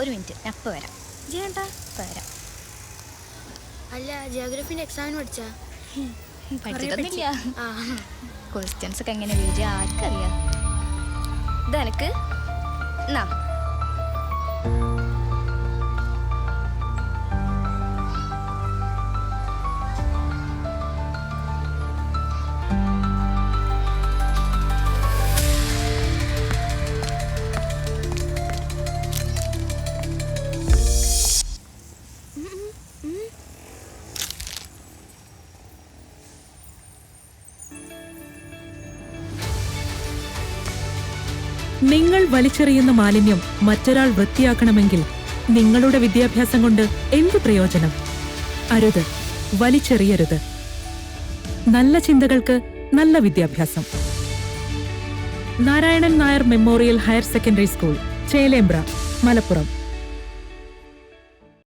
ഒരു മിനിറ്റ്. ഞാൻ ഇപ്പോൾ വരാം. ചേട്ടാ ഇപ്പോൾ വരാം. അല്ല ജിയോഗ്രഫിന്റെ എക്സാമിന് പഠിച്ചാ? പഠിച്ചിട്ടൊന്നുമില്ല. ആ. ക്വസ്റ്റ്യൻസ് ഒക്കെ എങ്ങനെ വീഴുക ആർക്കറിയാം. ഇതെനക്ക് എന്നാ നിങ്ങൾ വലിച്ചെറിയുന്ന മാലിന്യം മറ്റൊരാൾ വൃത്തിയാക്കണമെങ്കിൽ നിങ്ങളുടെ വിദ്യാഭ്യാസം കൊണ്ട് എന്ത് പ്രയോജനം? അരുത്. വലിച്ചെറിയരുത്. നല്ല ചിന്തകൾക്ക് നല്ല വിദ്യാഭ്യാസം. Narayanan Nair memorial higher secondary school Chelembra Malappuram.